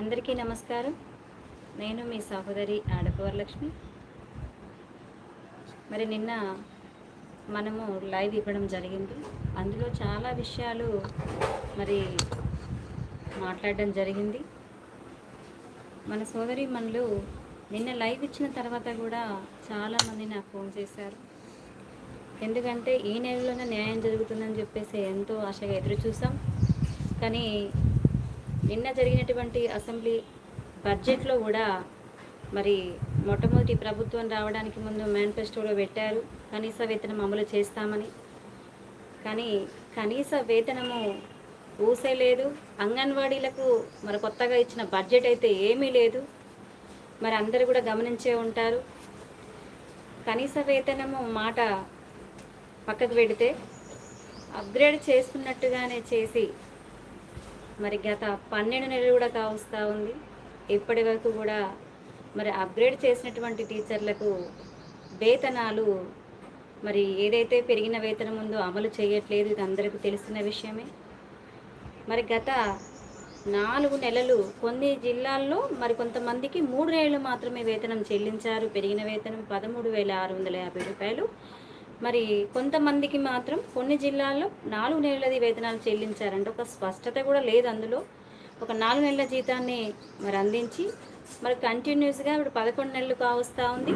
అందరికీ నమస్కారం. నేను మీ సహోదరి ఆడపవరలక్ష్మి. మరి నిన్న మనము లైవ్ ఇవ్వడం జరిగింది. అందులో చాలా విషయాలు మరి మాట్లాడడం జరిగింది. మన సోదరి మనలు నిన్న లైవ్ ఇచ్చిన తర్వాత కూడా చాలామంది నాకు ఫోన్ చేశారు. ఎందుకంటే ఈ నెలలోనే న్యాయం జరుగుతుందని చెప్పేసి ఎంతో ఆశగా ఎదురు చూసాం కానీ నిన్న జరిగినటువంటి అసెంబ్లీ బడ్జెట్లో కూడా మరి మొట్టమొదటి ప్రభుత్వం రావడానికి ముందు మేనిఫెస్టోలో పెట్టారు. కనీస వేతనం అమలు చేస్తామని. కానీ కనీస వేతనము ఊసే లేదు. అంగన్వాడీలకు మరి కొత్తగా ఇచ్చిన బడ్జెట్ అయితే ఏమీ లేదు. మరి అందరూ కూడా గమనించే ఉంటారు. కనీస వేతనము మాట పక్కకు పెడితే అప్గ్రేడ్ చేస్తున్నట్టుగానే చేసి మరి గత పన్నెండు నెలలు కూడా కావస్తూ ఉంది. ఇప్పటి వరకు కూడా మరి అప్గ్రేడ్ చేసినటువంటి టీచర్లకు వేతనాలు మరి ఏదైతే పెరిగిన వేతనం ఉందో అమలు చేయట్లేదు ఇది అందరికీ తెలిసిన విషయమే. మరి గత నాలుగు నెలలు కొన్ని జిల్లాల్లో మరి కొంతమందికి మూడు నెలలు మాత్రమే వేతనం చెల్లించారు. పెరిగిన వేతనం పదమూడు వేల ఆరు వందల యాభై రూపాయలు మరి కొంతమందికి మాత్రం కొన్ని జిల్లాల్లో నాలుగు నెలలది వేతనాలు చెల్లించారంటే ఒక స్పష్టత కూడా లేదు అందులో. ఒక నాలుగు నెలల జీతాన్ని మరి అందించి మరి కంటిన్యూస్గా ఇప్పుడు పదకొండు నెలలు కావస్తూ ఉంది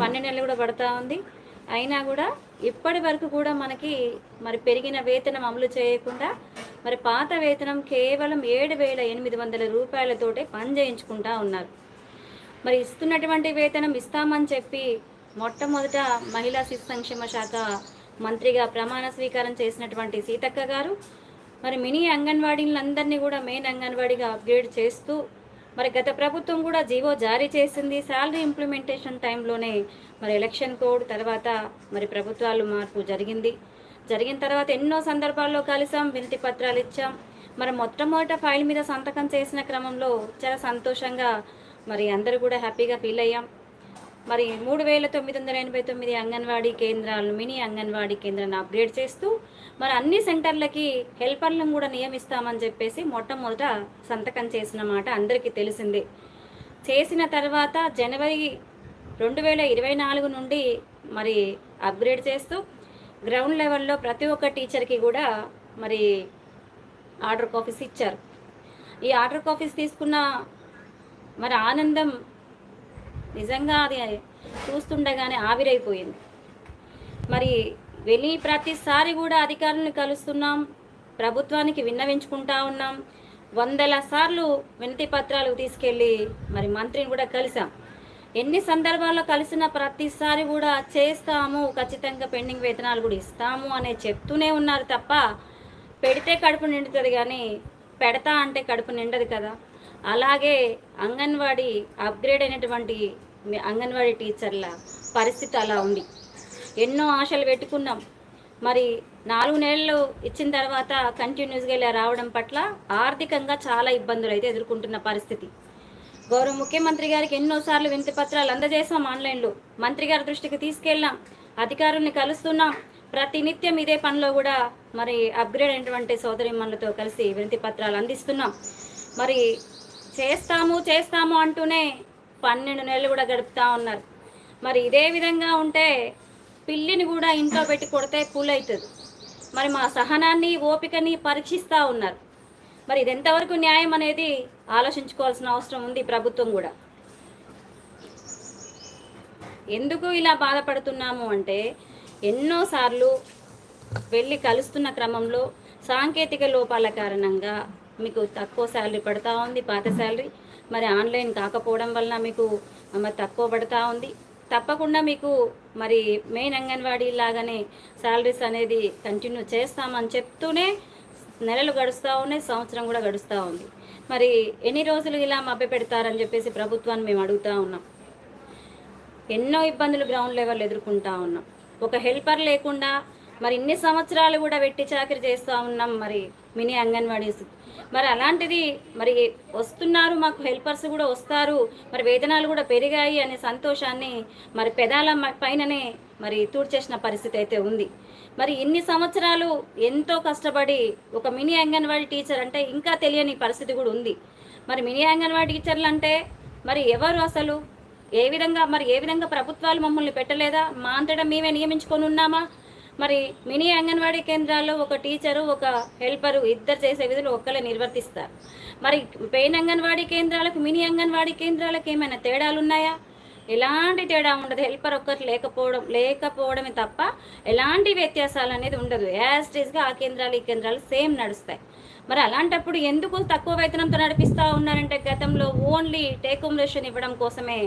పన్నెండు నెలలు కూడా పడతా ఉంది. అయినా కూడా ఇప్పటి వరకు కూడా మనకి మరి పెరిగిన వేతనం అమలు చేయకుండా మరి పాత వేతనం కేవలం ఏడు వేల ఎనిమిది వందల రూపాయలతోటే పని చేయించుకుంటా ఉన్నారు. మరి ఇస్తున్నటువంటి వేతనం ఇస్తామని చెప్పి మొట్టమొదట మహిళా శిశు సంక్షేమ శాఖ మంత్రిగా ప్రమాణ స్వీకారం చేసినటువంటి సీతక్క గారు మరి మినీ అంగన్వాడీలందరినీ కూడా మెయిన్ అంగన్వాడీగా అప్గ్రేడ్ చేస్తూ మరి గత ప్రభుత్వం కూడా జీవో జారీ చేసింది. శాలరీ ఇంప్లిమెంటేషన్ టైంలోనే మరి ఎలక్షన్ కోడ్ తర్వాత మరి ప్రభుత్వాలు మార్పు జరిగింది. జరిగిన తర్వాత ఎన్నో సందర్భాల్లో కలిసాం వినతి పత్రాలు ఇచ్చాం. మరి మొట్టమొదట ఫైల్ మీద సంతకం చేసిన క్రమంలో చాలా సంతోషంగా మరి అందరూ కూడా హ్యాపీగా ఫీల్ అయ్యాం. మరి మూడు వేల తొమ్మిది వందల ఎనభై తొమ్మిది అంగన్వాడీ కేంద్రాలను మినీ అంగన్వాడీ కేంద్రాన్ని అప్గ్రేడ్ చేస్తూ మరి అన్ని సెంటర్లకి హెల్పర్లను కూడా నియమిస్తామని చెప్పేసి మొట్టమొదట సంతకం చేసిన మాట అందరికీ తెలిసిందే. చేసిన తర్వాత జనవరి రెండు వేల ఇరవై నాలుగు నుండి మరి అప్గ్రేడ్ చేస్తూ గ్రౌండ్ లెవెల్లో ప్రతి ఒక్క టీచర్కి కూడా మరి ఆర్డర్ కాఫీస్ ఇచ్చారు. ఈ ఆర్డర్ కాఫీస్ తీసుకున్న మరి ఆనందం నిజంగా అది చూస్తుండగానే ఆవిరైపోయింది. మరి వెళ్ళి ప్రతిసారి కూడా అధికారులను కలుస్తున్నాం ప్రభుత్వానికి విన్నవించుకుంటా ఉన్నాం వందల సార్లు వినతి పత్రాలు తీసుకెళ్ళి మరి మంత్రిని కూడా కలిసాం. ఎన్ని సందర్భాల్లో కలిసిన ప్రతిసారి కూడా చేస్తాము ఖచ్చితంగా పెండింగ్ వేతనాలు కూడా ఇస్తాము అనే చెప్తూనే ఉన్నారు తప్ప పెడితే కడుపు నిండుతుంది కానీ పెడతా అంటే కడుపు నిండదు కదా. అలాగే అంగన్వాడీ అప్గ్రేడ్ అయినటువంటి అంగన్వాడీ టీచర్ల పరిస్థితి అలా ఉంది. ఎన్నో ఆశలు పెట్టుకున్నాం. మరి నాలుగు నెలలు ఇచ్చిన తర్వాత కంటిన్యూస్గా ఇలా రావడం పట్ల ఆర్థికంగా చాలా ఇబ్బందులు అయితే ఎదుర్కొంటున్న పరిస్థితి. గౌరవ ముఖ్యమంత్రి గారికి ఎన్నోసార్లు వినతి పత్రాలు అందజేసాం ఆన్లైన్లో. మంత్రి గారి దృష్టికి తీసుకెళ్ళాం. అధికారుల్ని కలుస్తున్నాం. ప్రతి నిత్యం ఇదే పనిలో కూడా మరి అప్గ్రేడ్ అయినటువంటి సోదరిమ్మలతో కలిసి వినతి పత్రాలు అందిస్తున్నాం. మరి చేస్తాము చేస్తాము అంటూనే పన్నెండు నెలలు కూడా గడుపుతా ఉన్నారు. మరి ఇదే విధంగా ఉంటే పిల్లిని కూడా ఇంట్లో పెట్టి కొడితే పూలవుతుంది మరి మా సహనాన్ని ఓపికని పరీక్షిస్తూ ఉన్నారు. మరి ఇది ఎంతవరకు న్యాయం అనేది ఆలోచించుకోవాల్సిన అవసరం ఉంది ప్రభుత్వం కూడా. ఎందుకు ఇలా బాధపడుతున్నాము అంటే ఎన్నోసార్లు వెళ్ళి కలుస్తున్న క్రమంలో సాంకేతిక లోపాల కారణంగా మీకు తక్కువ శాలరీ పడతా ఉంది పాత శాలరీ. మరి ఆన్లైన్ కాకపోవడం వలన మీకు మరి తక్కువ పడతా ఉంది. తప్పకుండా మీకు మరి మెయిన్ అంగన్వాడీ లాగానే శాలరీస్ అనేది కంటిన్యూ చేస్తామని చెప్తూనే నెలలు గడుస్తూ ఉన్నాయి సంవత్సరం కూడా గడుస్తూ ఉంది. మరి ఎన్ని రోజులు ఇలా మభ్య పెడతారని చెప్పేసి ప్రభుత్వాన్ని మేము అడుగుతూ ఉన్నాం. ఎన్నో ఇబ్బందులు గ్రౌండ్ లెవెల్ ఎదుర్కొంటా ఉన్నాం. ఒక హెల్పర్ లేకుండా మరి ఇన్ని సంవత్సరాలు కూడా వెట్టి చాకరీ చేస్తూ ఉన్నాం మరి మినీ అంగన్వాడీస్ మరి అలాంటిది మరి వస్తున్నారు మాకు హెల్పర్స్ కూడా వస్తారు మరి వేతనాలు కూడా పెరిగాయి అనే సంతోషాన్ని మరి పెదాల పైననే మరి తూడ్చేసిన పరిస్థితి అయితే ఉంది. మరి ఇన్ని సంవత్సరాలు ఎంతో కష్టపడి ఒక మినీ అంగన్వాడీ టీచర్ అంటే ఇంకా తెలియని పరిస్థితి కూడా ఉంది. మరి మినీ అంగన్వాడీ టీచర్లు అంటే మరి ఎవరు అసలు? ఏ విధంగా మరి ఏ విధంగా ప్రభుత్వాలు మమ్మల్ని పెట్టలేదా? మా అంతటా మేమే నియమించుకొని ఉన్నామా? మరి మినీ అంగన్వాడీ కేంద్రాల్లో ఒక టీచరు ఒక హెల్పరు ఇద్దరు చేసే విధులు ఒక్కలే నిర్వర్తిస్తారు. మరి పెయిన్ అంగన్వాడీ కేంద్రాలకు మినీ అంగన్వాడీ కేంద్రాలకు ఏమైనా తేడాలు ఉన్నాయా? ఎలాంటి తేడా ఉండదు. హెల్పర్ ఒక్కటి లేకపోవడం లేకపోవడమే తప్ప ఎలాంటి వ్యత్యాసాలు అనేది ఉండదు. యాజ్ టీస్గా ఆ కేంద్రాలు ఈ కేంద్రాలు సేమ్ నడుస్తాయి. మరి అలాంటప్పుడు ఎందుకు తక్కువ వేతనంతో నడిపిస్తూ ఉన్నారంటే గతంలో ఓన్లీ టేకోమరేషన్ ఇవ్వడం కోసమే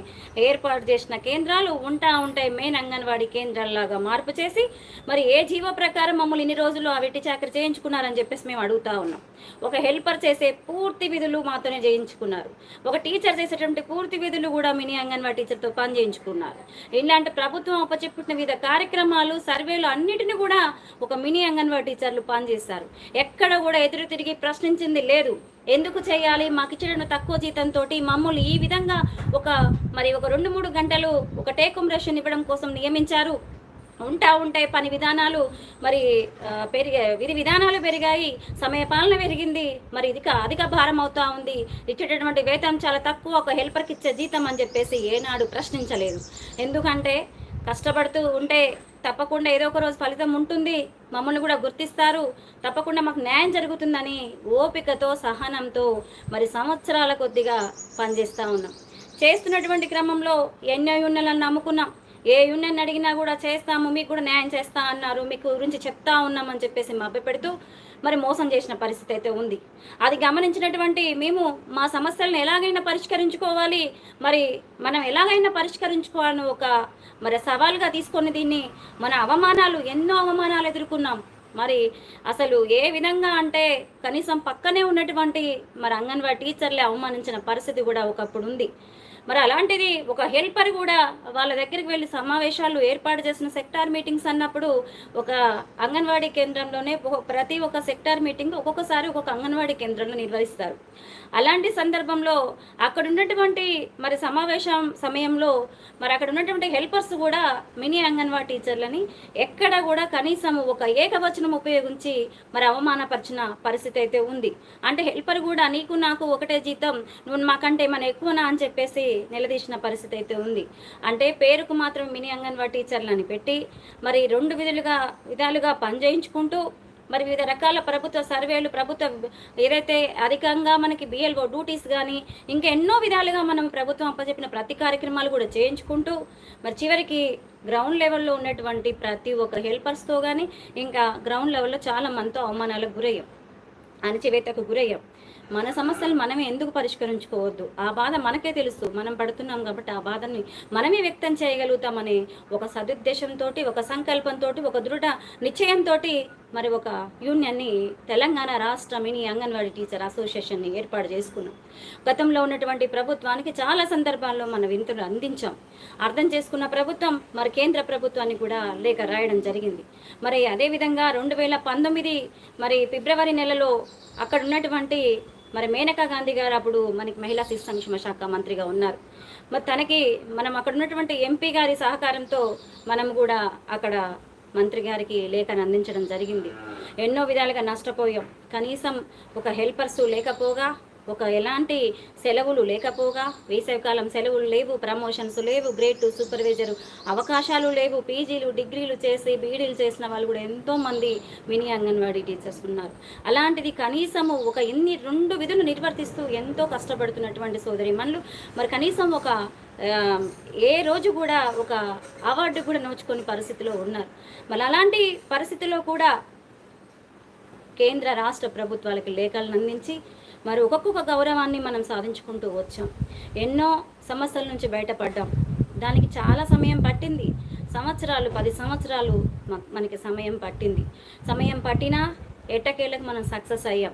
ఏర్పాటు చేసిన కేంద్రాలు ఉంటా ఉంటాయి మెయిన్ అంగన్వాడీ కేంద్రాల్లాగా మార్పు చేసి మరి ఏ జీవో ప్రకారం మమ్మల్ని ఇన్ని రోజులు ఆ వెట్టి చాకరి చేయించుకున్నారని చెప్పేసి మేము అడుగుతా ఉన్నాం. ఒక హెల్పర్ చేసే పూర్తి విధులు మాతోనే చేయించుకున్నారు. ఒక టీచర్ చేసేటువంటి పూర్తి విధులు కూడా మినీ అంగన్వాడీ టీచర్తో పని చేయించుకున్నారు. ఇలాంటి ప్రభుత్వం అప్పచెప్పిన వివిధ కార్యక్రమాలు సర్వేలు అన్నిటిని కూడా ఒక మినీ అంగన్వాడీ టీచర్లు పనిచేస్తారు ఎక్కడ కూడా ఎదురు తిరిగి ప్రశ్నించింది లేదు. ఎందుకు చేయాలి? మాకు ఇచ్చిన తక్కువ జీతంతో మమ్మల్ని ఈ విధంగా ఒక మరి ఒక రెండు మూడు గంటలు ఒక టేకం రేషన్ ఇవ్వడం కోసం నియమించారు. ఉంటా ఉంటాయి పని విధానాలు మరి పెరిగా విధి విధానాలు పెరిగాయి. సమయ పాలన పెరిగింది. మరి ఇది అధిక భారం అవుతా ఉంది. ఇచ్చేటటువంటి వేతనం చాలా తక్కువ. ఒక హెల్పర్కి ఇచ్చే జీతం అని చెప్పేసి ఏనాడు ప్రశ్నించలేదు. ఎందుకంటే కష్టపడుతూ ఉంటే తప్పకుండా ఏదో ఒక రోజు ఫలితం ఉంటుంది. మమ్మల్ని కూడా గుర్తిస్తారు. తప్పకుండా మాకు న్యాయం జరుగుతుందని ఓపికతో సహనంతో మరి సంవత్సరాల కొద్దిగా పనిచేస్తూ ఉన్నాం. చేస్తున్నటువంటి క్రమంలో ఎన్నో యూనియన్లను నమ్ముకున్నాం. ఏ యూనియన్ అడిగినా కూడా చేస్తాము మీకు కూడా న్యాయం చేస్తా అన్నారు మీకు గురించి చెప్తా ఉన్నామని చెప్పేసి మభ్యపెడుతూ మరి మోసం చేసిన పరిస్థితి అయితే ఉంది. అది గమనించినటువంటి మేము మా సమస్యలను ఎలాగైనా పరిష్కరించుకోవాలి. మరి మనం ఎలాగైనా పరిష్కరించుకోవాలని ఒక మరి సవాల్గా తీసుకొని దీన్ని మన అవమానాలు ఎన్నో అవమానాలు ఎదుర్కొన్నాం. మరి అసలు ఏ విధంగా అంటే కనీసం పక్కనే ఉన్నటువంటి మరి అంగన్వాడీ టీచర్లే అవమానించిన పరిస్థితి కూడా ఒకప్పుడు ఉంది. మరి అలాంటిది ఒక హెల్పర్ కూడా వాళ్ళ దగ్గరికి వెళ్ళి సమావేశాలు ఏర్పాటు చేసిన సెక్టార్ మీటింగ్స్ అన్నప్పుడు ఒక అంగన్వాడీ కేంద్రంలోనే ఒక- ప్రతి ఒక్క సెక్టార్ మీటింగ్ ఒక్కొక్కసారి ఒక్కొక్క అంగన్వాడీ కేంద్రంలో నిర్వహిస్తారు. అలాంటి సందర్భంలో అక్కడ ఉన్నటువంటి మరి సమావేశం సమయంలో మరి అక్కడ ఉన్నటువంటి హెల్పర్స్ కూడా మినీ అంగన్వాడీ టీచర్లని ఎక్కడ కూడా కనీసం ఒక ఏకవచనం ఉపయోగించి మరి అవమానపరిచిన పరిస్థితి అయితే ఉంది. అంటే హెల్పర్ కూడా నీకు నాకు ఒకటే జీతం నువ్వు మాకంటే మన ఎక్కువనా అని చెప్పేసి నిలదీసిన పరిస్థితి అయితే ఉంది. అంటే పేరుకు మాత్రం మినీ అంగన్వాడీ టీచర్లని పెట్టి మరి రెండు విధులుగా విధాలుగా పనిచేయించుకుంటూ మరి వివిధ రకాల ప్రభుత్వ సర్వేలు ప్రభుత్వ ఏదైతే అధికంగా మనకి బిఎల్ఓ డ్యూటీస్ కానీ ఇంకా ఎన్నో విధాలుగా మనం ప్రభుత్వం అప్పచెప్పిన ప్రతి కార్యక్రమాలు కూడా చేయించుకుంటూ మరి చివరికి గ్రౌండ్ లెవెల్లో ఉన్నటువంటి ప్రతి ఒక్క హెల్పర్స్తో కానీ ఇంకా గ్రౌండ్ లెవెల్లో చాలా మనతో అవమానాలకు గురయ్యాం. అణచివేతకు గురయ్యాం. మన సమస్యలు మనమే ఎందుకు పరిష్కరించుకోవద్దు? ఆ బాధ మనకే తెలుసు. మనం పడుతున్నాం కాబట్టి ఆ బాధని మనమే వ్యక్తం చేయగలుగుతామనే ఒక సదుద్దేశంతో ఒక సంకల్పంతో ఒక దృఢ నిశ్చయంతో మరి ఒక యూనియన్ని తెలంగాణ రాష్ట్ర మినీ అంగన్వాడీ టీచర్ అసోసియేషన్ని ఏర్పాటు చేసుకున్నాం. గతంలో ఉన్నటువంటి ప్రభుత్వానికి చాలా సందర్భాల్లో మన వింతలు అందించాం. అర్థం చేసుకున్న ప్రభుత్వం మరి కేంద్ర ప్రభుత్వాన్ని కూడా లేఖ రాయడం జరిగింది. మరి అదేవిధంగా రెండు వేల పంతొమ్మిది మరి ఫిబ్రవరి నెలలో అక్కడ ఉన్నటువంటి మరి మేనకా గాంధీ గారు అప్పుడు మనకి మహిళా శిశు సంక్షేమ శాఖ మంత్రిగా ఉన్నారు. మరి తనకి మనం అక్కడ ఉన్నటువంటి ఎంపీ గారి సహకారంతో మనం కూడా అక్కడ మంత్రి గారికి లేఖను అందించడం జరిగింది. ఎన్నో విధాలుగా నష్టపోయాం. కనీసం ఒక హెల్పర్స్ లేకపోగా ఒక ఎలాంటి సెలవులు లేకపోగా వేసవికాలం సెలవులు లేవు ప్రమోషన్స్ లేవు గ్రేడ్ టూ సూపర్వైజర్ అవకాశాలు లేవు పీజీలు డిగ్రీలు చేసి బీడీలు చేసిన వాళ్ళు కూడా ఎంతోమంది మినీ అంగన్వాడీ టీచర్స్ ఉన్నారు. అలాంటిది కనీసము ఒక ఎన్ని రెండు విధులు నిర్వర్తిస్తూ ఎంతో కష్టపడుతున్నటువంటి సోదరి మరి కనీసం ఒక ఏ రోజు కూడా ఒక అవార్డు కూడా నోచుకొని పరిస్థితిలో ఉన్నారు. మరి అలాంటి పరిస్థితిలో కూడా కేంద్ర రాష్ట్ర ప్రభుత్వాలకి లేఖలను అందించి మరి ఒక్కొక్క గౌరవాన్ని మనం సాధించుకుంటూ వచ్చాం. ఎన్నో సమస్యల నుంచి బయటపడ్డాం. దానికి చాలా సమయం పట్టింది. సంవత్సరాలు పది సంవత్సరాలు మనకి సమయం పట్టింది. సమయం పట్టినా ఎట్టకేళ్ళకి మనం సక్సెస్ అయ్యాం.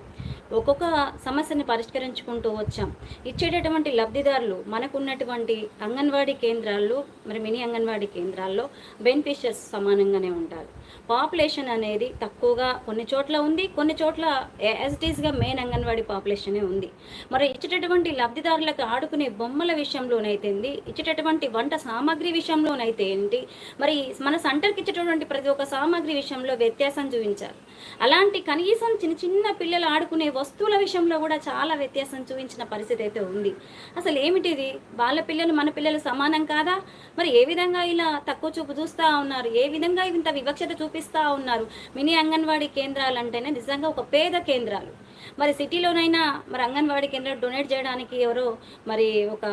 ఒక్కొక్క సమస్యని పరిష్కరించుకుంటూ వచ్చాం. ఇచ్చేటటువంటి లబ్ధిదారులు మనకున్నటువంటి అంగన్వాడీ కేంద్రాల్లో మరి మినీ అంగన్వాడీ కేంద్రాల్లో బెనిఫిషియర్స్ సమానంగానే ఉంటారు. పాపులేషన్ అనేది తక్కువగా కొన్ని చోట్ల ఉంది కొన్ని చోట్ల యాజ్ ఇట్ ఈస్గా మెయిన్ అంగన్వాడీ పాపులేషనే ఉంది. మరి ఇచ్చేటటువంటి లబ్ధిదారులకు ఆడుకునే బొమ్మల విషయంలోనైతే ఇచ్చేటటువంటి వంట సామాగ్రి విషయంలోనైతే ఏంటి? మరి మన సెంటర్కి ఇచ్చేటటువంటి ప్రతి ఒక్క సామాగ్రి విషయంలో వ్యత్యాసం చూపించారు. అలాంటి కనీసం చిన్న చిన్న పిల్లలు ఆడుకునే వస్తువుల విషయంలో కూడా చాలా వ్యత్యాసం చూపించిన పరిస్థితి అయితే ఉంది. అసలు ఏమిటిది? వాళ్ళ పిల్లలు మన పిల్లలు సమానం కాదా? మరి ఏ విధంగా ఇలా తక్కువ చూపు చూస్తూ ఉన్నారు? ఏ విధంగా ఇంత వివక్షత చూపిస్తూ ఉన్నారు. మినీ అంగన్వాడీ కేంద్రాలు అంటేనే నిజంగా ఒక పేద కేంద్రాలు. మరి సిటీలోనైనా మరి అంగన్వాడీ కేంద్రాలు డొనేట్ చేయడానికి ఎవరో మరి ఒక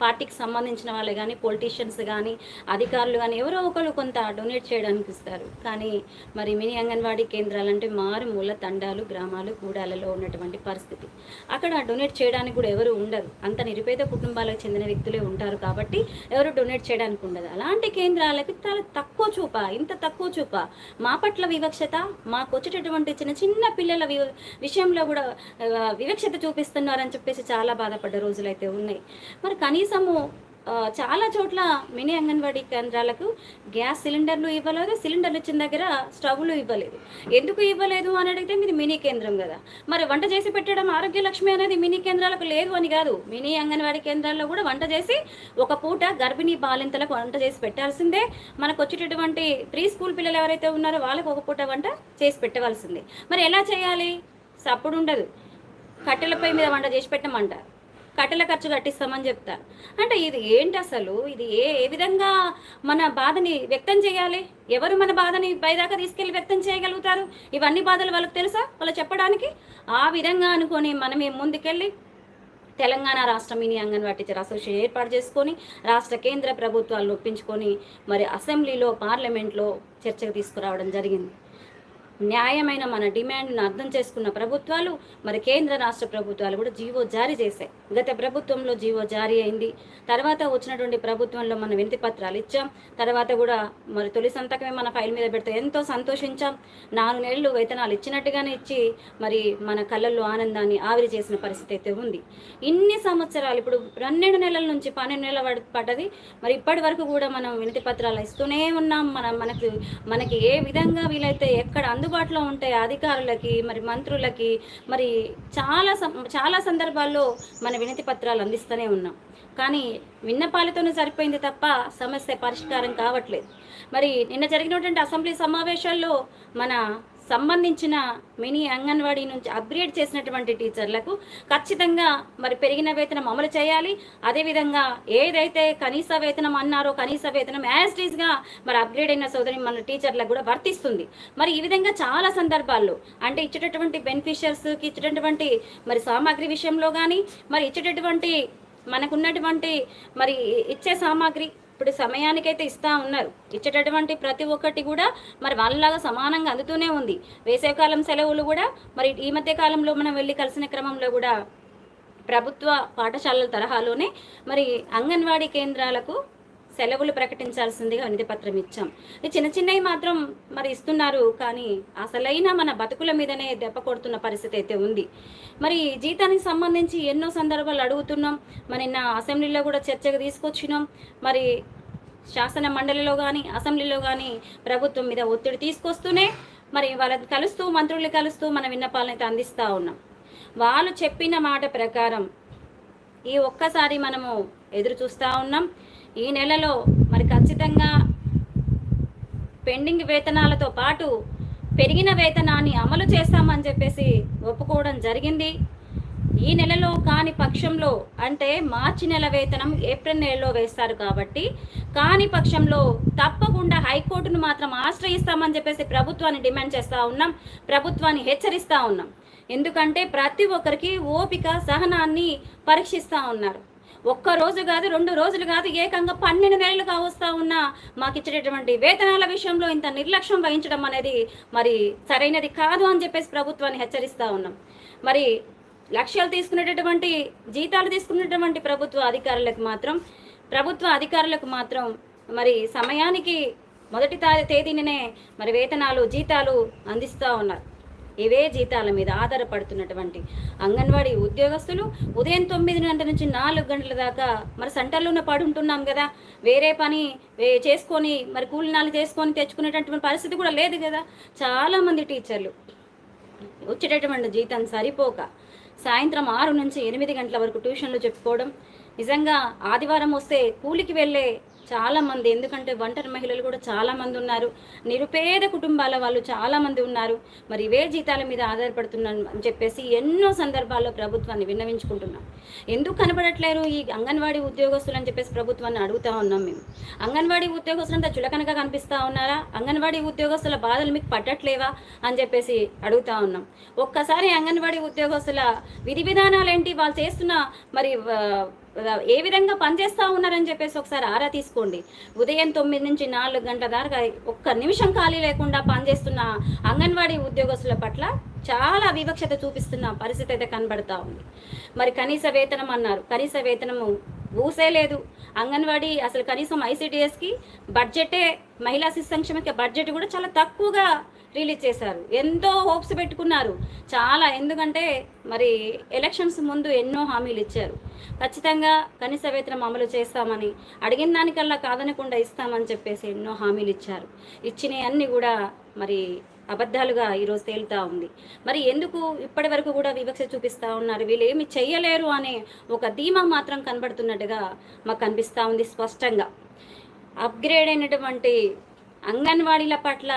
పార్టీకి సంబంధించిన వాళ్ళే కానీ పొలిటీషియన్స్ కానీ అధికారులు కానీ ఎవరో ఒకరు కొంత డొనేట్ చేయడానికి ఇస్తారు కానీ మరి మినీ అంగన్వాడీ కేంద్రాలు అంటే మారుమూల తండాలు గ్రామాలు గూడాలలో ఉన్నటువంటి పరిస్థితి. అక్కడ డొనేట్ చేయడానికి కూడా ఎవరు ఉండరు. అంత నిరుపేద కుటుంబాలకు చెందిన వ్యక్తులే ఉంటారు కాబట్టి ఎవరు డొనేట్ చేయడానికి ఉండదు. అలాంటి కేంద్రాలకి చాలా తక్కువ చూప ఇంత తక్కువ చూప. మా పట్ల వివక్షత మాకు వచ్చేటటువంటి చిన్న చిన్న పిల్లల వి విషయంలో కూడా వివక్షత చూపిస్తున్నారని చెప్పేసి చాలా బాధపడ్డ రోజులైతే ఉన్నాయి. మరి కనీసం కనీసము చాలా చోట్ల మినీ అంగన్వాడీ కేంద్రాలకు గ్యాస్ సిలిండర్లు ఇవ్వలేదు సిలిండర్లు ఇచ్చిన దగ్గర స్టవ్లు ఇవ్వలేదు. ఎందుకు ఇవ్వలేదు అని అడిగితే మీది మినీ కేంద్రం కదా. మరి వంట చేసి పెట్టడం ఆరోగ్య లక్ష్మి అనేది మినీ కేంద్రాలకు లేదు అని కాదు. మినీ అంగన్వాడీ కేంద్రాల్లో కూడా వంట చేసి ఒక పూట గర్భిణీ బాలింతలకు వంట చేసి పెట్టాల్సిందే. మనకు వచ్చేటటువంటి ప్రీ స్కూల్ పిల్లలు ఎవరైతే ఉన్నారో వాళ్ళకు ఒక పూట వంట చేసి పెట్టవలసిందే. మరి ఎలా చేయాలి? సప్పుడు ఉండదు. కట్టెలపై మీద వంట చేసి పెట్టమంటారు. కట్టెల ఖర్చు కట్టిస్తామని చెప్తారు అంటే ఇది ఏంటి అసలు? ఇది ఏ ఏ విధంగా మన బాధని వ్యక్తం చేయాలి? ఎవరు మన బాధని పైదాకా తీసుకెళ్ళి వ్యక్తం చేయగలుగుతారు? ఇవన్నీ బాధలు వాళ్ళకి తెలుసా? వాళ్ళు చెప్పడానికి? ఆ విధంగా అనుకొని మనం ముందుకెళ్ళి తెలంగాణ రాష్ట్ర మినీ అంగన్వాడీ టీచర్ అసోసియేషన్ ఏర్పాటు చేసుకొని రాష్ట్ర కేంద్ర ప్రభుత్వాలను ఒప్పించుకొని మరి అసెంబ్లీలో పార్లమెంట్లో చర్చకు తీసుకురావడం జరిగింది. న్యాయమైన మన డిమాండ్ను అర్థం చేసుకున్న ప్రభుత్వాలు మరి కేంద్ర రాష్ట్ర ప్రభుత్వాలు కూడా జీవో జారీ చేశాయి. గత ప్రభుత్వంలో జీవో జారీ అయింది. తర్వాత వచ్చినటువంటి ప్రభుత్వంలో మనం వినతి పత్రాలు ఇచ్చాం. తర్వాత కూడా మరి తొలి సంతకమే మన ఫైల్ మీద పెడితే ఎంతో సంతోషించాం. నాలుగు నెలలు వేతనాలు ఇచ్చినట్టుగానే ఇచ్చి మరి మన కళ్ళల్లో ఆనందాన్ని ఆవిరి చేసిన పరిస్థితి అయితే ఉంది. ఇన్ని సంవత్సరాలు ఇప్పుడు పన్నెండు నెలల నుంచి పన్నెండు నెలల పడ- పడ్డది. మరి ఇప్పటి వరకు కూడా మనం వినతి పత్రాలు ఇస్తూనే ఉన్నాం. మనం మనకి మనకి ఏ విధంగా వీలైతే ఎక్కడ అందుబాటులో ఉంటాయి అధికారులకి మరి మంత్రులకి మరి చాలా సం- చాలా సందర్భాల్లో మన వినతి పత్రాలు అందిస్తూనే ఉన్నాం. కానీ విన్నపాలతోనే సరిపోయింది తప్ప సమస్య పరిష్కారం కావట్లేదు. మరి నిన్న జరిగినటువంటి అసెంబ్లీ సమావేశాల్లో మన సంబంధించిన మినీ అంగన్వాడీ నుంచి అప్గ్రేడ్ చేసినటువంటి టీచర్లకు ఖచ్చితంగా మరి పెరిగిన వేతనం అమలు చేయాలి. అదేవిధంగా ఏదైతే కనీస వేతనం అన్నారో కనీస వేతనం యాజ్ టీజ్గా మరి అప్గ్రేడ్ అయిన సోదరి మన టీచర్లకు కూడా వర్తిస్తుంది. మరి ఈ విధంగా చాలా సందర్భాల్లో అంటే ఇచ్చేటటువంటి బెనిఫిషియర్స్కి ఇచ్చేటటువంటి మరి సామాగ్రి విషయంలో కానీ మరి ఇచ్చేటటువంటి మనకున్నటువంటి మరి ఇచ్చే సామాగ్రి ఇప్పుడు సమయానికైతే ఇస్తా ఉన్నారు. ఇచ్చేటటువంటి ప్రతి ఒక్కటి కూడా మరి వాళ్ళలాగా సమానంగా అందుతూనే ఉంది. వేసవికాలం సెలవులు కూడా మరి ఈ మధ్య కాలంలో మనం వెళ్ళి కలిసిన క్రమంలో కూడా ప్రభుత్వ పాఠశాలల తరహాలోనే మరి అంగన్వాడీ కేంద్రాలకు సెలవులు ప్రకటించాల్సిందిగా వినతి పత్రం ఇచ్చాం చిన్న చిన్నవి మాత్రం మరి ఇస్తున్నారు కానీ అసలైన మన బతుకుల మీదనే దెబ్బ కొడుతున్న పరిస్థితి అయితే ఉంది. మరి జీతానికి సంబంధించి ఎన్నో సందర్భాలు అడుగుతున్నాం. మరి నిన్న అసెంబ్లీలో కూడా చర్చకు తీసుకొచ్చినాం. మరి శాసన మండలిలో కానీ అసెంబ్లీలో కానీ ప్రభుత్వం మీద ఒత్తిడి తీసుకొస్తూనే మరి వాళ్ళని కలుస్తూ మంత్రులు కలుస్తూ మన విన్నపాలను అయితే అందిస్తూ ఉన్నాం. వాళ్ళు చెప్పిన మాట ప్రకారం ఈ ఒక్కసారి మనము ఎదురు చూస్తూ ఉన్నాం. ఈ నెలలో మరి ఖచ్చితంగా పెండింగ్ వేతనాలతో పాటు పెరిగిన వేతనాన్ని అమలు చేస్తామని చెప్పేసి ఒప్పుకోవడం జరిగింది. ఈ నెలలో కాని పక్షంలో అంటే మార్చి నెల వేతనం ఏప్రిల్ నెలలో వేస్తారు కాబట్టి కాని పక్షంలో తప్పకుండా హైకోర్టును మాత్రం ఆశ్రయిస్తామని చెప్పేసి ప్రభుత్వాన్ని డిమాండ్ చేస్తూ ఉన్నాం ప్రభుత్వాన్ని హెచ్చరిస్తూ ఉన్నాం. ఎందుకంటే ప్రతి ఒక్కరికి ఓపిక సహనాన్ని పరీక్షిస్తూ ఉన్నారు. ఒక్క రోజు కాదు రెండు రోజులు కాదు ఏకంగా పన్నెండు నెలలుగా వస్తూ ఉన్న మాకు ఇచ్చేటటువంటి వేతనాల విషయంలో ఇంత నిర్లక్ష్యం వహించడం అనేది మరి సరైనది కాదు అని చెప్పేసి ప్రభుత్వాన్ని హెచ్చరిస్తూ ఉన్నాం. మరి లక్ష్యాలు తీసుకునేటటువంటి జీతాలు తీసుకునేటటువంటి ప్రభుత్వ అధికారులకు మాత్రం ప్రభుత్వ అధికారులకు మాత్రం మరి సమయానికి మొదటి తా- తేదీననే మరి వేతనాలు జీతాలు అందిస్తూ ఉన్నారు. ఇవే జీతాల మీద ఆధారపడుతున్నటువంటి అంగన్వాడీ ఉద్యోగస్తులు ఉదయం తొమ్మిది గంటల నుంచి నాలుగు గంటల దాకా మరి సెంటర్లోనే పడి ఉంటున్నాం కదా. వేరే పని వే- చేసుకొని మరి కూలినాలు చేసుకొని తెచ్చుకునేటటువంటి పరిస్థితి కూడా లేదు కదా. చాలామంది టీచర్లు వచ్చేటటువంటి జీతం సరిపోక సాయంత్రం ఆరు నుంచి ఎనిమిది గంటల వరకు ట్యూషన్లు చెప్పుకోవడం. నిజంగా ఆదివారం వస్తే కూలికి వెళ్ళే చాలామంది ఎందుకంటే ఒంటరి మహిళలు కూడా చాలామంది ఉన్నారు. నిరుపేద కుటుంబాల వాళ్ళు చాలామంది ఉన్నారు. మరి ఇవే జీతాల మీద ఆధారపడుతున్నాను అని చెప్పేసి ఎన్నో సందర్భాల్లో ప్రభుత్వాన్ని విన్నవించుకుంటున్నాం. ఎందుకు కనబడట్లేరు ఈ అంగన్వాడీ ఉద్యోగస్తులు అని చెప్పేసి ప్రభుత్వాన్ని అడుగుతా ఉన్నాం మేము. అంగన్వాడీ ఉద్యోగస్తులు అంతా చులకనగా కనిపిస్తూ ఉన్నారా? అంగన్వాడీ ఉద్యోగస్తుల బాధలు మీకు పట్టట్లేవా? అని చెప్పేసి అడుగుతా ఉన్నాం. ఒక్కసారి అంగన్వాడీ ఉద్యోగస్తుల విధి విధానాలు ఏంటి? వాళ్ళు చేస్తున్న మరి ఏ విధంగా పనిచేస్తూ ఉన్నారని చెప్పేసి ఒకసారి ఆరా తీసుకోండి. ఉదయం తొమ్మిది నుంచి నాలుగు గంటల దాకా ఒక్క నిమిషం ఖాళీ లేకుండా పనిచేస్తున్న అంగన్వాడీ ఉద్యోగస్తుల పట్ల చాలా వివక్షత చూపిస్తున్న పరిస్థితి అయితే కనబడతా ఉంది. మరి కనీస వేతనం అన్నారు. కనీస వేతనము ఊసే లేదు. అంగన్వాడీ అసలు కనీసం ఐసీడిఎస్కి బడ్జెటే మహిళా శిశు సంక్షేమకి బడ్జెట్ కూడా చాలా తక్కువగా రిలీజ్ చేశారు. ఎంతో హోప్స్ పెట్టుకున్నారు. చాలా ఎందుకంటే మరి ఎలక్షన్స్ ముందు ఎన్నో హామీలు ఇచ్చారు. ఖచ్చితంగా కనీస వేతనం అమలు చేస్తామని అడిగిన దానికల్లా కాదనకుండా ఇస్తామని చెప్పేసి ఎన్నో హామీలు ఇచ్చారు. ఇచ్చినవి అన్నీ కూడా మరి అబద్ధాలుగా ఈరోజు తేలుతా ఉంది. మరి ఎందుకు ఇప్పటి వరకు కూడా వివక్ష చూపిస్తూ ఉన్నారు? వీళ్ళు ఏమి చెయ్యలేరు అనే ఒక ధీమా మాత్రం కనబడుతున్నట్టుగా మాకు కనిపిస్తూ ఉంది స్పష్టంగా. అప్గ్రేడ్ అయినటువంటి అంగన్వాడీల పట్ల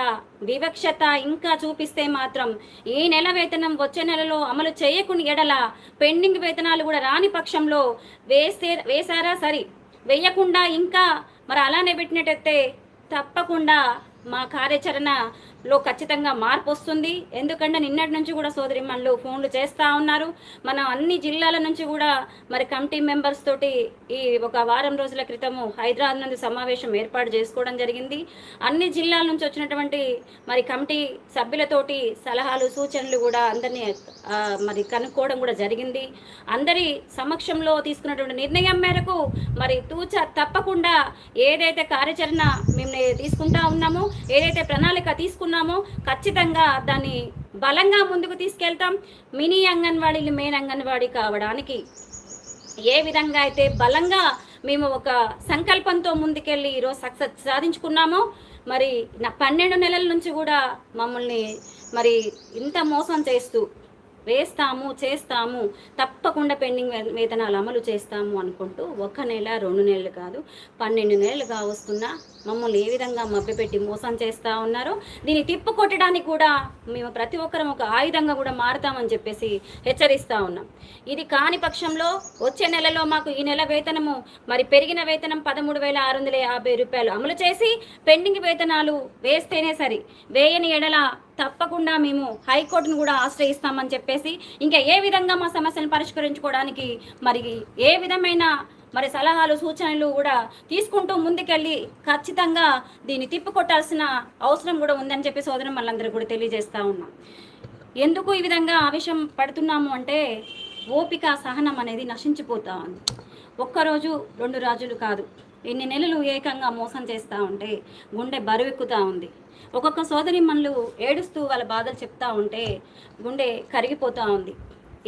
వివక్షత ఇంకా చూపిస్తే మాత్రం ఈ నెల వేతనం వచ్చే నెలలో అమలు చేయకుని ఎడల పెండింగ్ వేతనాలు కూడా రాని పక్షంలో వేస్తే వేశారా? సరి. వేయకుండా ఇంకా మరి అలానే పెట్టినట్టయితే తప్పకుండా మా కార్యాచరణ లో ఖచ్చితంగా మార్పు వస్తుంది. ఎందుకంటే నిన్నటి నుంచి కూడా సోదరి మనలో ఫోన్లు చేస్తూ ఉన్నారు. మనం అన్ని జిల్లాల నుంచి కూడా మరి కమిటీ మెంబర్స్ తోటి ఈ ఒక వారం రోజుల క్రితము హైదరాబాద్ నుండి సమావేశం ఏర్పాటు చేసుకోవడం జరిగింది. అన్ని జిల్లాల నుంచి వచ్చినటువంటి మరి కమిటీ సభ్యులతోటి సలహాలు సూచనలు కూడా అందరినీ మరి కనుక్కోవడం కూడా జరిగింది. అందరి సమక్షంలో తీసుకున్నటువంటి నిర్ణయం మేరకు మరి తూచ తప్పకుండా ఏదైతే కార్యాచరణ మేము తీసుకుంటా ఉన్నామో ఏదైతే ప్రణాళిక తీసుకున్నామో ఖచ్చితంగా దాన్ని బలంగా ముందుకు తీసుకెళ్తాం. మినీ అంగన్వాడీలు మెయిన్ అంగన్వాడీ కావడానికి ఏ విధంగా అయితే బలంగా మేము ఒక సంకల్పంతో ముందుకెళ్ళి ఈరోజు సక్సెస్ సాధించుకున్నామో మరి నా పన్నెండు నెలల నుంచి కూడా మమ్మల్ని మరి ఇంత మోసం చేస్తూ వేస్తాము చేస్తాము తప్పకుండా పెండింగ్ వేతనాలు అమలు చేస్తాము అనుకుంటూ ఒక నెల రెండు నెలలు కాదు పన్నెండు నెలలుగా వస్తున్నా మమ్మల్ని ఏ విధంగా మభ్యపెట్టి మోసం చేస్తూ ఉన్నారో దీన్ని తిప్పు కొట్టడానికి కూడా మేము ప్రతి ఒక్కరం ఒక ఆయుధంగా కూడా మారుతామని చెప్పేసి హెచ్చరిస్తూ ఉన్నాం. ఇది కాని పక్షంలో వచ్చే నెలలో మాకు ఈ నెల వేతనము మరి పెరిగిన వేతనం పదమూడు వేల ఆరు వందల యాభై రూపాయలు అమలు చేసి పెండింగ్ వేతనాలు వేస్తేనే సరి. వేయని ఎడల తప్పకుండా మేము హైకోర్టును కూడా ఆశ్రయిస్తామని చెప్పేసి ఇంకా ఏ విధంగా మా సమస్యను పరిష్కరించుకోవడానికి మరి ఏ విధమైన మరి సలహాలు సూచనలు కూడా తీసుకుంటూ ముందుకెళ్ళి ఖచ్చితంగా దీన్ని తిప్పికొట్టాల్సిన అవసరం కూడా ఉందని చెప్పి సోదరం మళ్ళందరూ కూడా తెలియజేస్తా ఉన్నాం. ఎందుకు ఈ విధంగా ఆవేశం పడుతున్నాము అంటే ఓపిక సహనం అనేది నశించిపోతా ఉంది. ఒక్కరోజు రెండు రాజులు కాదు. ఎన్ని నెలలు ఏకంగా మోసం చేస్తూ ఉంటే గుండె బరువెక్కుతూ ఉంది. ఒక్కొక్క సోదరి మనలు ఏడుస్తూ వాళ్ళ బాధలు చెప్తా ఉంటే గుండె కరిగిపోతూ ఉంది.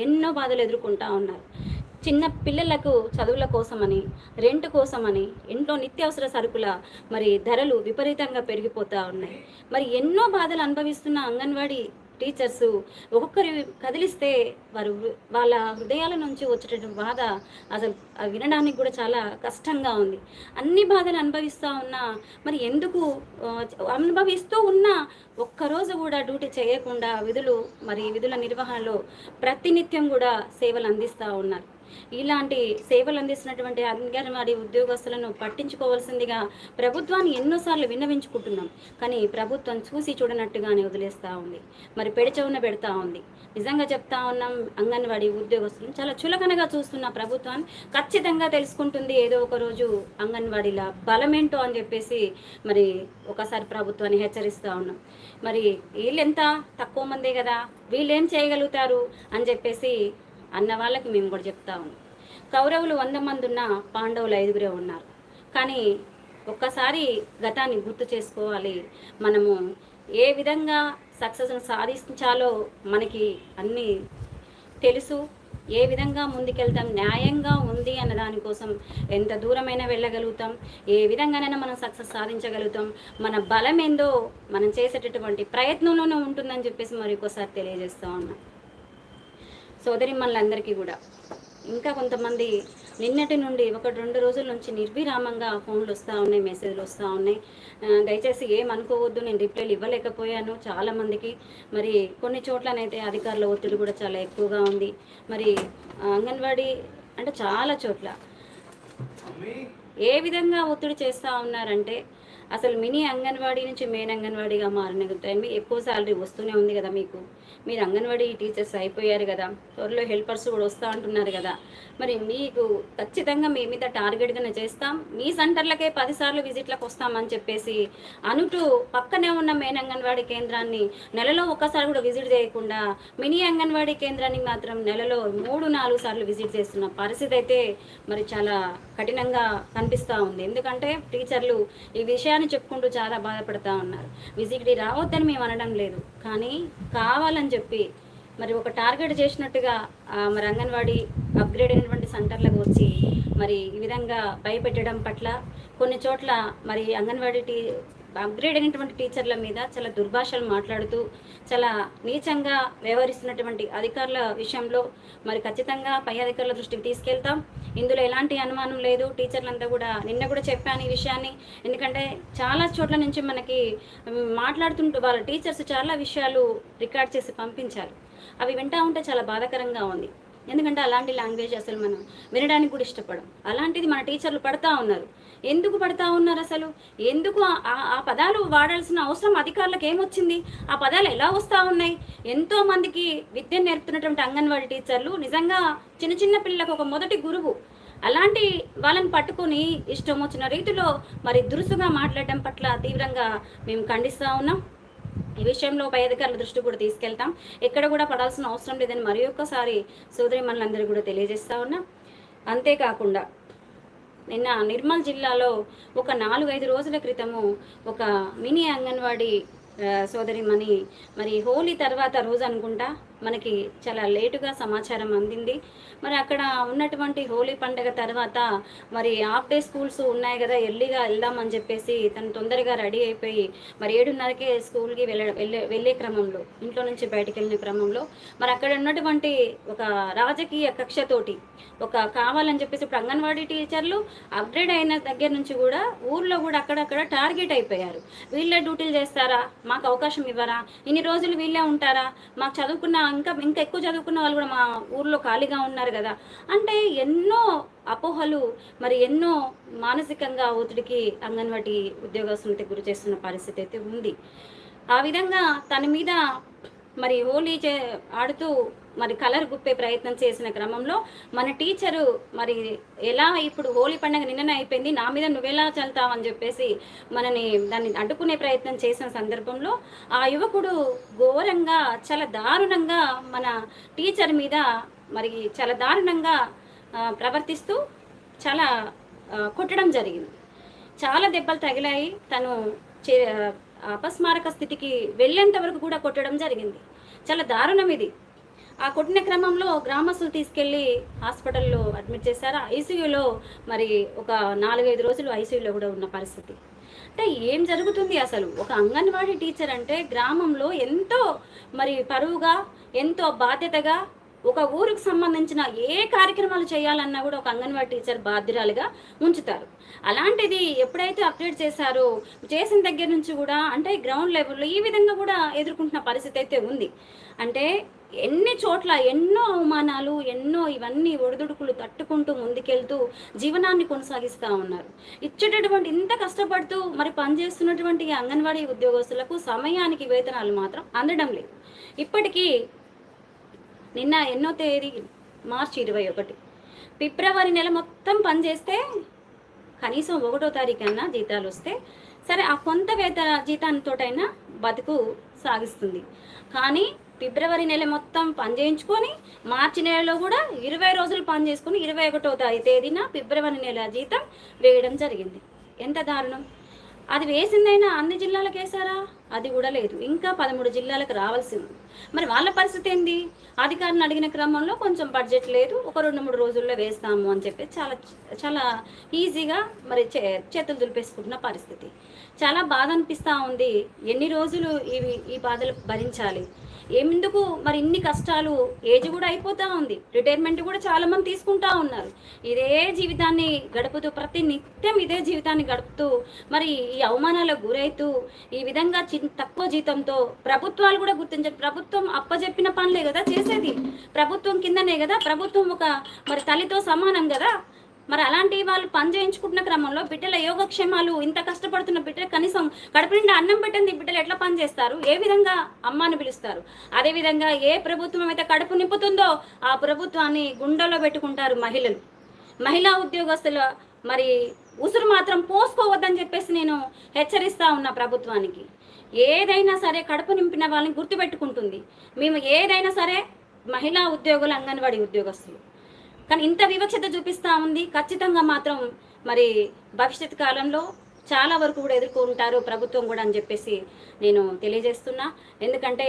ఎన్నో బాధలు ఎదుర్కొంటా ఉన్నారు. చిన్న పిల్లలకు చదువుల కోసమని రెంట్ కోసమని ఇంట్లో నిత్యావసర సరుకుల మరి ధరలు విపరీతంగా పెరిగిపోతూ ఉన్నాయి. మరి ఎన్నో బాధలు అనుభవిస్తున్న అంగన్వాడీ టీచర్స్ ఒక్కొక్కరి కదిలిస్తే వారు వాళ్ళ హృదయాల నుంచి వచ్చేటటువంటి బాధ అసలు అది వినడానికి కూడా చాలా కష్టంగా ఉంది. అన్ని బాధలు అనుభవిస్తూ ఉన్నా మరి ఎందుకు అనుభవిస్తూ ఉన్నా ఒక్కరోజు కూడా డ్యూటీ చేయకుండా విధులు మరి విధుల నిర్వహణలో ప్రతినిత్యం కూడా సేవలు అందిస్తూ ఉన్నారు. ఇలాంటి సేవలు అందిస్తున్నటువంటి అంగన్వాడీ ఉద్యోగస్తులను పట్టించుకోవాల్సిందిగా ప్రభుత్వాన్ని ఎన్నోసార్లు విన్నవించుకుంటున్నాం. కానీ ప్రభుత్వం చూసి చూడనట్టుగానే వదిలేస్తూ ఉంది. మరి పెడచవున పెడతా ఉంది. నిజంగా చెప్తా ఉన్నాం అంగన్వాడీ ఉద్యోగస్తులను చాలా చులకనగా చూస్తున్న ప్రభుత్వాన్ని ఖచ్చితంగా తెలుసుకుంటుంది ఏదో ఒక రోజు అంగన్వాడీల బలమేంటో అని చెప్పేసి మరి ఒకసారి ప్రభుత్వాన్ని హెచ్చరిస్తూ ఉన్నాం. మరి వీళ్ళెంత తక్కువ మందే కదా? వీళ్ళేం చేయగలుగుతారు? అని చెప్పేసి అన్న వాళ్ళకి మేము కూడా చెప్తా ఉన్నాం. కౌరవులు వంద మంది ఉన్న పాండవులు ఐదుగురే ఉన్నారు. కానీ ఒక్కసారి గతాన్ని గుర్తు చేసుకోవాలి. మనము ఏ విధంగా సక్సెస్ను సాధించాలో మనకి అన్నీ తెలుసు. ఏ విధంగా ముందుకెళ్తాం న్యాయంగా ఉంది అన్న దానికోసం ఎంత దూరమైనా వెళ్ళగలుగుతాం. ఏ విధంగానైనా మనం సక్సెస్ సాధించగలుగుతాం. మన బలం ఏందో మనం చేసేటటువంటి ప్రయత్నంలోనే ఉంటుందని చెప్పేసి మరి ఒకసారి తెలియజేస్తా ఉన్నాం. సోదరి మనందరికీ కూడా. ఇంకా కొంతమంది నిన్నటి నుండి ఒకటి రెండు రోజుల నుంచి నిర్విరామంగా ఫోన్లు వస్తూ ఉన్నాయి మెసేజ్లు వస్తూ ఉన్నాయి దయచేసి ఏమనుకోవద్దు నేను రిప్లైలు ఇవ్వలేకపోయాను చాలామందికి. మరి కొన్ని చోట్లనైతే అధికారుల ఒత్తిడి కూడా చాలా ఎక్కువగా ఉంది. మరి అంగన్వాడీ అంటే చాలా చోట్ల. ఏ విధంగా ఒత్తిడి చేస్తూ ఉన్నారంటే అసలు మినీ అంగన్వాడీ నుంచి మెయిన్ అంగన్వాడీగా మారిన టైం ఎక్కువ శాలరీ వస్తూనే ఉంది కదా మీకు. మీరు అంగన్వాడీ టీచర్స్ అయిపోయారు కదా. త్వరలో హెల్పర్స్ కూడా వస్తూ అంటున్నారు కదా. మరి మీకు ఖచ్చితంగా మీ మీద టార్గెట్గానే చేస్తాం. మీ సెంటర్లకే పదిసార్లు విజిట్లకు వస్తామని చెప్పేసి అనుటూ పక్కనే ఉన్న మెయిన్ అంగన్వాడీ కేంద్రాన్ని నెలలో ఒక్కసారి కూడా విజిట్ చేయకుండా మినీ అంగన్వాడీ కేంద్రానికి మాత్రం నెలలో మూడు నాలుగు సార్లు విజిట్ చేస్తున్న పరిస్థితి అయితే మరి చాలా కఠినంగా కనిపిస్తూ ఉంది. ఎందుకంటే టీచర్లు ఈ విషయాన్ని చెప్పుకుంటూ చాలా బాధపడుతూ ఉన్నారు. విజిట్కి రావద్దని మేము అనడం లేదు. కానీ కావాలని చెప్పి మరి ఒక టార్గెట్ చేసినట్టుగా మరి అంగన్వాడీ అప్గ్రేడ్ అయినటువంటి సెంటర్లకు వచ్చి మరి ఈ విధంగా భయపెట్టడం పట్ల కొన్ని చోట్ల మరి అంగన్వాడీ టీ అప్గ్రేడ్ అయినటువంటి టీచర్ల మీద చాలా దుర్భాషలు మాట్లాడుతూ చాలా నీచంగా వ్యవహరిస్తున్నటువంటి అధికారుల విషయంలో మరి ఖచ్చితంగా పై అధికారుల దృష్టికి తీసుకెళ్తాం. ఇందులో ఎలాంటి అనుమానం లేదు. టీచర్లంతా కూడా నిన్న కూడా చెప్పాను ఈ విషయాన్ని. ఎందుకంటే చాలా చోట్ల నుంచి మనకి మాట్లాడుతుంటూ వాళ్ళ టీచర్స్ చాలా విషయాలు రికార్డ్ చేసి పంపించారు. అవి వింటా ఉంటే చాలా బాధాకరంగా ఉంది. ఎందుకంటే అలాంటి లాంగ్వేజ్ అసలు మనం వినడానికి కూడా ఇష్టపడం. అలాంటిది మన టీచర్లు పడతా ఉన్నారు. ఎందుకు పడతా ఉన్నారు అసలు? ఎందుకు ఆ- ఆ పదాలు వాడాల్సిన అవసరం అధికారులకు ఏమొచ్చింది? ఆ పదాలు ఎలా వస్తూ ఉన్నాయి? ఎంతో మందికి విద్యను నేర్పుతున్నటువంటి అంగన్వాడీ టీచర్లు నిజంగా చిన్న చిన్న పిల్లలకు ఒక మొదటి గురువు. అలాంటి వాళ్ళని పట్టుకొని ఇష్టం వచ్చిన రీతిలో మరి దురుసుగా మాట్లాడడం పట్ల తీవ్రంగా మేము ఖండిస్తూ ఉన్నాం. ఈ విషయంలో పై అధికారుల దృష్టి కూడా తీసుకెళ్తాం. ఎక్కడ కూడా పడాల్సిన అవసరం లేదని మరి ఒక్కసారి సోదరి మనందరూ కూడా తెలియజేస్తా ఉన్నా. అంతేకాకుండా నిన్న నిర్మల్ జిల్లాలో ఒక నాలుగైదు రోజుల క్రితము ఒక మినీ అంగన్వాడీ సోదరిమణి మరి హోలీ తర్వాత రోజు అనుకుంటా? మనకి చాలా లేటుగా సమాచారం అందింది. మరి అక్కడ ఉన్నటువంటి హోలీ పండగ తర్వాత మరి హాఫ్ డే స్కూల్స్ ఉన్నాయి కదా ఎర్లీగా వెళ్దామని చెప్పేసి తను తొందరగా రెడీ అయిపోయి మరి ఏడున్నరకే స్కూల్కి వెళ్ళ వెళ్ళే వెళ్ళే క్రమంలో ఇంట్లో నుంచి బయటకు వెళ్ళిన క్రమంలో మరి అక్కడ ఉన్నటువంటి ఒక రాజకీయ కక్షతోటి ఒక కావాలని చెప్పేసి ఇప్పుడు అంగన్వాడీ టీచర్లు అప్గ్రేడ్ అయిన దగ్గర నుంచి కూడా ఊర్లో కూడా అక్కడక్కడ టార్గెట్ అయిపోయారు. వీళ్ళే డ్యూటీలు చేస్తారా? మాకు అవకాశం ఇవ్వరా? ఇన్ని రోజులు వీళ్ళే ఉంటారా? మాకు చదువుకున్న ఇంకా ఇంకా ఎక్కువ చదువుకున్న వాళ్ళు కూడా మా ఊర్లో ఖాళీగా ఉన్నారు కదా. అంటే ఎన్నో అపోహలు మరి ఎన్నో మానసికంగా ఒత్తిడికి అంగన్వాడీ ఉద్యోగస్తులకి గురి చేస్తున్న పరిస్థితి అయితే ఉంది. ఆ విధంగా తన మీద మరి హోలీ చే ఆడుతూ మరి కలర్ గుప్పే ప్రయత్నం చేసిన క్రమంలో మన టీచరు మరి ఎలా ఇప్పుడు హోలీ పండుగ నిన్ననే అయిపోయింది నా మీద నువ్వెలా చల్తావని చెప్పేసి మనని దాన్ని అడ్డుకునే ప్రయత్నం చేసిన సందర్భంలో ఆ యువకుడు ఘోరంగా చాలా దారుణంగా మన టీచర్ మీద మరి చాలా దారుణంగా ప్రవర్తిస్తూ చాలా కొట్టడం జరిగింది. చాలా దెబ్బలు తగిలాయి. తను చే అపస్మారక స్థితికి వెళ్ళేంత వరకు కూడా కొట్టడం జరిగింది. చాలా దారుణం ఇది. ఆ కొట్టిన క్రమంలో గ్రామస్తులు తీసుకెళ్ళి హాస్పిటల్లో అడ్మిట్ చేశారు? ఐసీయూలో మరి ఒక నాలుగైదు రోజులు ఐసీయూలో కూడా ఉన్న పరిస్థితి. అంటే ఏం జరుగుతుంది అసలు? ఒక అంగన్వాడీ టీచర్ అంటే గ్రామంలో ఎంతో మరి పరువుగా ఎంతో బాధ్యతగా ఒక ఊరికి సంబంధించిన ఏ కార్యక్రమాలు చేయాలన్నా కూడా ఒక అంగన్వాడీ టీచర్ బాధ్యురాలుగా ఉంచుతారు. అలాంటిది ఎప్పుడైతే అప్డేట్ చేశారో చేసిన దగ్గర నుంచి కూడా అంటే గ్రౌండ్ లెవెల్లో ఈ విధంగా కూడా ఎదుర్కొంటున్న పరిస్థితి అయితే ఉంది. అంటే ఎన్ని చోట్ల ఎన్నో అవమానాలు ఎన్నో ఇవన్నీ ఒడిదుడుకులు తట్టుకుంటూ ముందుకెళ్తూ జీవనాన్ని కొనసాగిస్తూ ఉన్నారు. ఇచ్చేటటువంటి ఇంత కష్టపడుతూ మరి పనిచేస్తున్నటువంటి అంగన్వాడీ ఉద్యోగస్తులకు సమయానికి వేతనాలు మాత్రం అందడం లేదు. ఇప్పటికీ నిన్న ఎన్నో తేదీ మార్చి ఇరవై ఒకటి. ఫిబ్రవరి నెల మొత్తం పనిచేస్తే కనీసం ఒకటో తారీఖు అన్నా జీతాలు వస్తే సరే ఆ కొంత వేత జీతంతోటైనా బతుకు సాగిస్తుంది. కానీ ఫిబ్రవరి నెల మొత్తం పని చేయించుకొని మార్చి నెలలో కూడా ఇరవై రోజులు పని చేసుకుని ఇరవై ఒకటో తేదీన ఫిబ్రవరి నెల జీతం వేయడం జరిగింది. ఎంత దారుణం! అది వేసిందైనా అన్ని జిల్లాలకు వేసారా అది కూడా లేదు. ఇంకా పదమూడు జిల్లాలకు రావాల్సింది. మరి వాళ్ళ పరిస్థితి ఏంది? అధికారిని అడిగిన క్రమంలో కొంచెం బడ్జెట్ లేదు ఒక రెండు మూడు రోజుల్లో వేస్తాము అని చెప్పి చాలా చాలా ఈజీగా మరి చే చేతులు దులిపేసుకుంటున్న పరిస్థితి. చాలా బాధ అనిపిస్తూ ఉంది. ఎన్ని రోజులు ఇవి ఈ బాధలు భరించాలి? ఎందుకు మరి ఇన్ని కష్టాలు? ఏజ్ కూడా అయిపోతూ ఉంది. రిటైర్మెంట్ కూడా చాలా మంది తీసుకుంటా ఉన్నారు. ఇదే జీవితాన్ని గడుపుతూ ప్రతి నిత్యం ఇదే జీవితాన్ని గడుపుతూ మరి ఈ అవమానాలకు గురైతూ ఈ విధంగా చి తక్కువ జీతంతో ప్రభుత్వాలు కూడా గుర్తించారు ప్రభుత్వం అప్పజెప్పిన పనులే కదా చేసేది? ప్రభుత్వం కిందనే కదా? ప్రభుత్వం ఒక మరి తల్లితో సమానం కదా? మరి అలాంటి వాళ్ళు పని చేయించుకుంటున్న క్రమంలో బిడ్డల యోగక్షేమాలు ఇంత కష్టపడుతున్న బిడ్డ కనీసం కడుపు నిండా అన్నం పెట్టింది బిడ్డలు ఎట్లా పని చేస్తారు? ఏ విధంగా అమ్మాని పిలుస్తారు? అదేవిధంగా ఏ ప్రభుత్వం అయితే కడుపు నింపుతుందో ఆ ప్రభుత్వాన్ని గుండెలో పెట్టుకుంటారు మహిళలు. మహిళా ఉద్యోగస్తుల మరి ఉసురు మాత్రం పోసుకోవద్దని చెప్పేసి నేను హెచ్చరిస్తా ఉన్నా ప్రభుత్వానికి. ఏదైనా సరే కడుపు నింపిన వాళ్ళని గుర్తుపెట్టుకుంటుంది. మేము ఏదైనా సరే మహిళా ఉద్యోగులు అంగన్వాడీ ఉద్యోగస్తులు. కానీ ఇంత వివక్షత చూపిస్తూ ఉంది. ఖచ్చితంగా మాత్రం మరి భవిష్యత్ కాలంలో చాలా వరకు కూడా ఎదుర్కొంటారు ప్రభుత్వం కూడా అని చెప్పేసి నేను తెలియజేస్తున్నా. ఎందుకంటే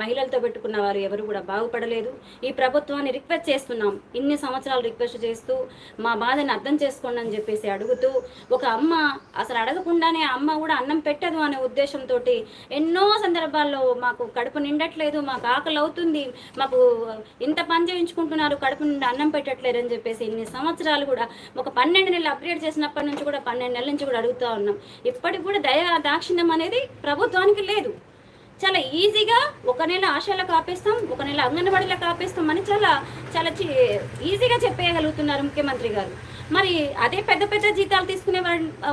మహిళలతో పెట్టుకున్న వారు ఎవరు కూడా బాగుపడలేదు. ఈ ప్రభుత్వాన్ని రిక్వెస్ట్ చేస్తున్నాం. ఇన్ని సంవత్సరాలు రిక్వెస్ట్ చేస్తూ మా బాధని అర్థం చేసుకోండి అని చెప్పేసి అడుగుతూ ఒక అమ్మ అసలు అడగకుండానే అమ్మ కూడా అన్నం పెట్టదు అనే ఉద్దేశంతో ఎన్నో సందర్భాల్లో మాకు కడుపు నిండట్లేదు మాకు ఆకలి అవుతుంది మాకు ఇంత పని చేయించుకుంటున్నారు కడుపు నిండా అన్నం పెట్టట్లేదు అని చెప్పేసి ఇన్ని సంవత్సరాలు కూడా ఒక పన్నెండు నెలలు అప్గ్రేడ్ చేసినప్పటి నుంచి కూడా పన్నెండు నెలల నుంచి కూడా అడుగుతా ఉన్నాం. ఇప్పటికి కూడా దయా దాక్షిణ్యం అనేది ప్రభుత్వానికి లేదు. చాలా ఈజీగా ఒక నెల ఆశలో కాపేస్తాం ఒక నెల అంగన్వాడిలో కాపేస్తాం అని చాలా చాలా ఈజీగా చెప్పేయగలుగుతున్నారు ముఖ్యమంత్రి గారు. మరి అదే పెద్ద పెద్ద జీతాలు తీసుకునే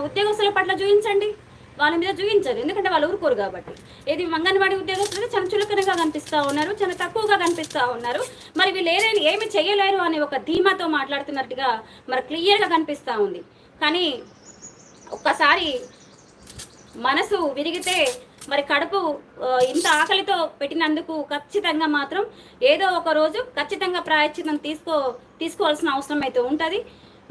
ఉద్యోగస్తుల పట్ల చూపించండి వాళ్ళ మీద చూపించరు ఎందుకంటే వాళ్ళు ఊరుకోరు కాబట్టి. ఇది అంగన్వాడీ ఉద్యోగస్తులు చాలా చులకనగా కనిపిస్తూ ఉన్నారు చాలా తక్కువగా కనిపిస్తూ ఉన్నారు. మరి వీళ్ళు ఏదైనా ఏమి చేయలేరు అనే ఒక ధీమాతో మాట్లాడుతున్నట్టుగా మరి క్లియర్గా కనిపిస్తూ ఉంది. కానీ ఒక్కసారి మనసు విరిగితే మరి కడుపు ఇంత ఆకలితో పెట్టినందుకు ఖచ్చితంగా మాత్రం ఏదో ఒక రోజు ఖచ్చితంగా ప్రాయశ్చితం తీసుకో తీసుకోవాల్సిన అవసరం అయితే ఉంటుంది.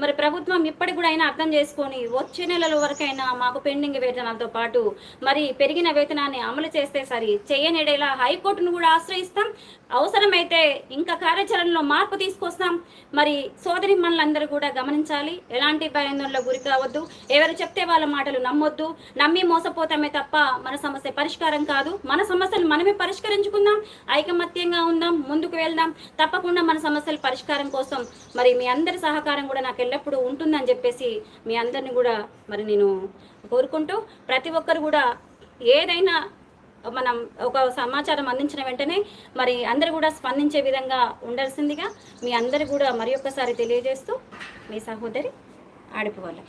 మరి ప్రభుత్వం ఇప్పటికి కూడా అయినా అర్థం చేసుకొని వచ్చే నెలల వరకైనా మాకు పెండింగ్ వేతనాలతో పాటు మరి పెరిగిన వేతనాన్ని అమలు చేస్తే సరి చేయనేడేలా హైకోర్టును కూడా ఆశ్రయిస్తాం. అవసరమైతే ఇంకా కార్యాచరణలో మార్పు తీసుకొస్తాం. మరి సోదరి మనలందరూ కూడా గమనించాలి. ఎలాంటి భయాందోళనలో గురి కావద్దు. ఎవరు చెప్తే వాళ్ళ మాటలు నమ్మొద్దు. నమ్మి మోసపోతామే తప్ప మన సమస్య పరిష్కారం కాదు. మన సమస్యలు మనమే పరిష్కరించుకుందాం. ఐకమత్యంగా ఉందాం. ముందుకు వెళ్దాం. తప్పకుండా మన సమస్యల పరిష్కారం కోసం మరి మీ అందరి సహకారం కూడా నాకు ఎల్లప్పుడూ ఉంటుందని చెప్పేసి మీ అందరిని కూడా మరి నేను కోరుకుంటూ ప్రతి ఒక్కరు కూడా ఏదైనా మనం ఒక సమాచారం అందించిన వెంటనే మరి అందరు కూడా స్పందించే విధంగా ఉండాల్సిందిగా మీ అందరు కూడా మరి ఒక్కసారి తెలియజేస్తూ మీ సహోదరి ఆడిపోవాలి